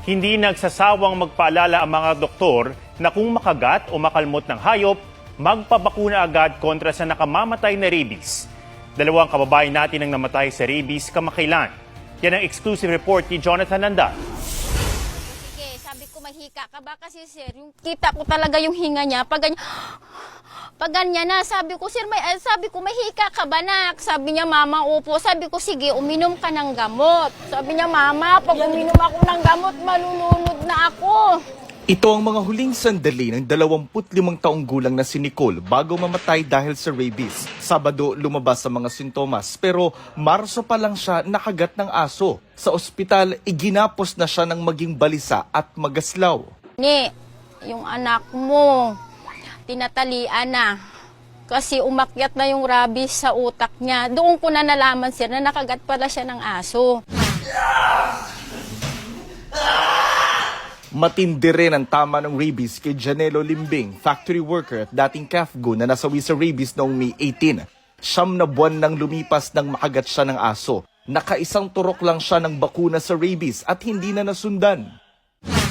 Hindi nagsasawang magpaalala ang mga doktor na kung makagat o makalmot ng hayop, magpabakuna agad kontra sa nakamamatay na rabies. Dalawang kababayan natin ang namatay sa rabies kamakailan. Yan ang exclusive report ni Jonathan Nanda. Sabi ko mahika ka ba kasi sir, yung kita ko talaga yung hinga niya. Pag ganyan, pag ganyan na, sabi ko, sir, may, eh, sabi ko, mahika ka ba nak? Sabi niya, mama, upo. Sabi ko, sige, uminom ka ng gamot. Sabi niya, mama, pag uminom ako ng gamot, malulunod na ako. Ito ang mga huling sandali ng 25 taong gulang na si Nicole bago mamatay dahil sa rabies. Sabado lumabas sa mga sintomas pero Marso pa lang siya nakagat ng aso. Sa ospital, iginapos na siya ng maging balisa at magaslaw. Ni, yung anak mo, tinatalian na. Kasi umakyat na yung rabies sa utak niya. Doon ko na nalaman, sir, na nakagat pala siya ng aso. Matindi rin ang tama ng rabies kay Janelo Limbing, factory worker at dating CAFGO na nasawi sa rabies noong May 18. Siyam na buwan nang lumipas nang makagat siya ng aso. Nakaisang turok lang siya ng bakuna sa rabies at hindi na nasundan.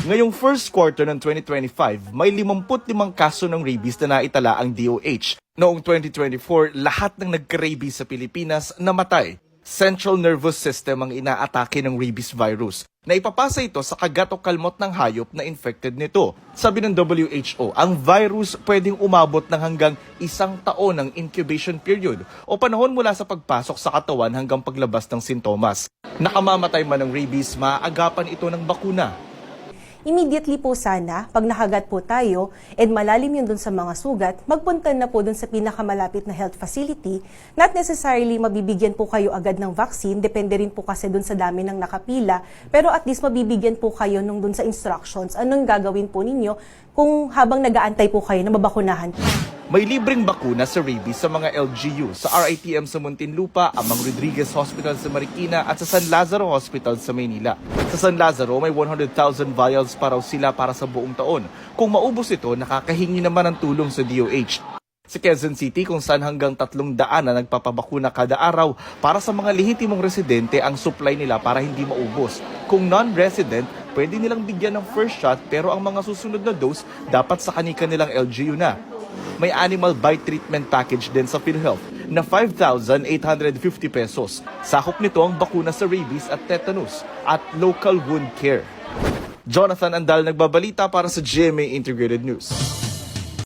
Ngayong first quarter ng 2025, may 55 kaso ng rabies na naitala ang DOH. Noong 2024, lahat ng nagka-rabies sa Pilipinas namatay. Central nervous system ang inaatake ng rabies virus. Naipapasa ito sa kagat o kalmot ng hayop na infected nito. Sabi ng WHO, ang virus pwedeng umabot ng hanggang isang taon ng incubation period o panahon mula sa pagpasok sa katawan hanggang paglabas ng sintomas. Nakamamatay man ng rabies, maaagapan ito ng bakuna. Immediately po sana, pag nakagat po tayo, and malalim yun dun sa mga sugat, magpunta na po dun sa pinakamalapit na health facility. Not necessarily mabibigyan po kayo agad ng vaccine, depende rin po kasi dun sa dami ng nakapila, pero at least mabibigyan po kayo nung dun sa instructions, anong gagawin po ninyo kung habang nagaantay po kayo na mabakunahan. May libreng bakuna sa rabies sa mga LGU sa RITM sa Muntinlupa, Amang Rodriguez Hospital sa Marikina at sa San Lazaro Hospital sa Maynila. Sa San Lazaro, may 100,000 vials para sila para sa buong taon. Kung maubos ito, nakakahingi naman ng tulong sa DOH. Sa Quezon City kung saan hanggang tatlong daan na nagpapabakuna kada araw para sa mga lehitimong residente ang supply nila para hindi maubos. Kung non-resident, pwede nilang bigyan ng first shot pero ang mga susunod na dose dapat sa kanika nilang LGU na. May animal bite treatment package din sa PhilHealth na 5,850 pesos. Sakop nito ang bakuna sa rabies at tetanus at local wound care. Jonathan Andal nagbabalita para sa GMA Integrated News.